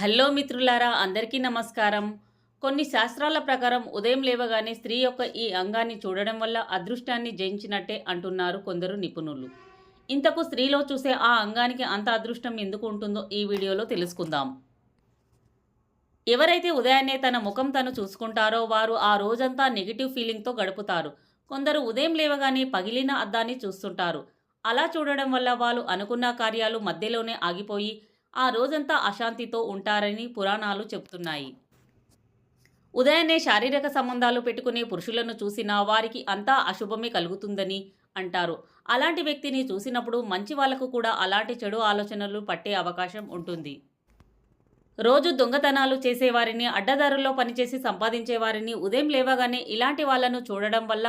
Hello మిత్రులారా అందరికీ నమస్కారం. కొన్ని శాస్త్రాల ప్రకారం ఉదయం లేవగానే స్త్రీ యొక్క ఈ అంగాన్ని చూడడం వల్ల అదృష్టాన్ని జయించినట్టే అంటున్నారు కొందరు నిపుణులు. ఇంతకు స్త్రీలో చూసే ఆ అంగానికి అంత అదృష్టం ఎందుకు ఉంటుందో ఈ వీడియోలో తెలుసుకుందాం. ఎవరైతే ఉదయాన్నే తన ముఖం తను చూసుకుంటారో వారు ఆ రోజంతా నెగిటివ్ ఫీలింగ్తో గడుపుతారు. కొందరు ఉదయం లేవగానే పగిలిన అద్దాన్ని చూస్తుంటారు. అలా చూడడం వల్ల వాళ్ళు అనుకున్న కార్యాలు మధ్యలోనే ఆగిపోయి ఆ రోజంతా అశాంతితో ఉంటారని పురాణాలు చెబుతున్నాయి. ఉదయాన్నే శారీరక సంబంధాలు పెట్టుకునే పురుషులను చూసినా వారికి అంతా అశుభమే కలుగుతుందని అంటారు. అలాంటి వ్యక్తిని చూసినప్పుడు మంచి వాళ్ళకు కూడా అలాంటి చెడు ఆలోచనలు పట్టే అవకాశం ఉంటుంది. రోజు దొంగతనాలు చేసేవారిని అడ్డదారుల్లో పనిచేసి సంపాదించేవారిని ఉదయం లేవగానే ఇలాంటి వాళ్ళను చూడడం వల్ల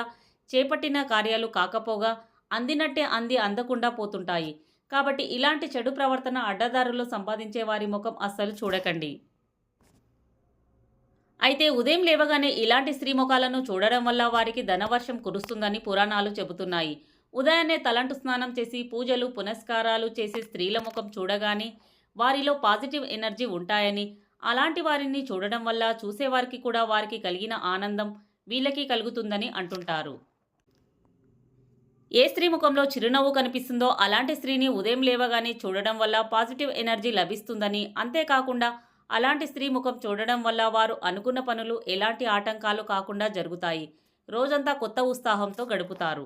చేపట్టిన కార్యాలు కాకపోగా అందినట్టే అంది అందకుండా పోతుంటాయి. కాబట్టి ఇలాంటి చెడు ప్రవర్తన అడ్డదారుల్లో సంపాదించే వారి ముఖం అస్సలు చూడకండి. అయితే ఉదయం లేవగానే ఇలాంటి స్త్రీ ముఖాలను చూడడం వల్ల వారికి ధనవర్షం కురుస్తుందని పురాణాలు చెబుతున్నాయి. ఉదయాన్నే తలంటు స్నానం చేసి పూజలు పునస్కారాలు చేసే స్త్రీల ముఖం చూడగానే వారిలో పాజిటివ్ ఎనర్జీ ఉంటాయని అలాంటి వారిని చూడడం వల్ల చూసేవారికి కూడా వారికి కలిగిన ఆనందం వీళ్ళకి కలుగుతుందని అంటుంటారు. ఏ స్త్రీ ముఖంలో చిరునవ్వు కనిపిస్తుందో అలాంటి స్త్రీని ఉదయం లేవగానే చూడడం వల్ల పాజిటివ్ ఎనర్జీ లభిస్తుందని. అంతేకాకుండా అలాంటి స్త్రీ ముఖం చూడడం వల్ల వారు అనుకున్న పనులు ఎలాంటి ఆటంకాలు కాకుండా జరుగుతాయి. రోజంతా కొత్త ఉత్సాహంతో గడుపుతారు.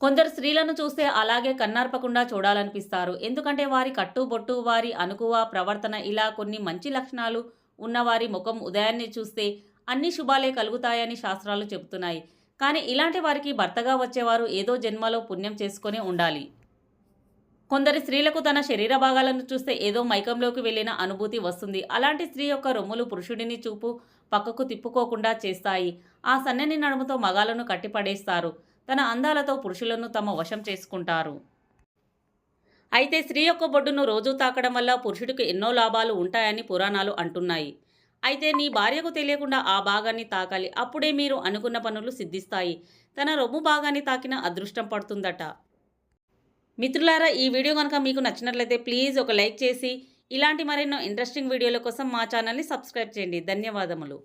కొందరు స్త్రీలను చూస్తే అలాగే కన్నార్పకుండా చూడాలనిపిస్తారు. ఎందుకంటే వారి కట్టుబొట్టు వారి అనుకువ ప్రవర్తన ఇలా కొన్ని మంచి లక్షణాలు ఉన్నవారి ముఖం ఉదయాన్నే చూస్తే అన్ని శుభాలే కలుగుతాయని శాస్త్రాలు చెబుతున్నాయి. కానీ ఇలాంటి వారికి భర్తగా వచ్చేవారు ఏదో జన్మలో పుణ్యం చేసుకొని ఉండాలి. కొందరి స్త్రీలకు తన శరీర భాగాలను చూస్తే ఏదో మైకంలోకి వెళ్ళిన అనుభూతి వస్తుంది. అలాంటి స్త్రీ యొక్క రొమ్ములు పురుషుడిని చూపు పక్కకు తిప్పుకోకుండా చేస్తాయి. ఆ సన్నని నడుముతో మగాలను కట్టిపడేస్తారు. తన అందాలతో పురుషులను తమ వశం చేసుకుంటారు. అయితే స్త్రీ యొక్క బొడ్డును రోజు తాకడం వల్ల పురుషుడికి ఎన్నో లాభాలు ఉంటాయని పురాణాలు అంటున్నాయి. అయితే నీ భార్యకు తెలియకుండా ఆ భాగాన్ని తాకాలి. అప్పుడే మీరు అనుకున్న పనులు సిద్ధిస్తాయి. తన రొమ్ము భాగాన్ని తాకిన అదృష్టం పడుతుందట. మిత్రులారా ఈ వీడియో కనుక మీకు నచ్చినట్లయితే ప్లీజ్ ఒక లైక్ చేసి ఇలాంటి మరెన్నో ఇంట్రెస్టింగ్ వీడియోల కోసం మా ఛానల్ని సబ్స్క్రైబ్ చేయండి. ధన్యవాదములు.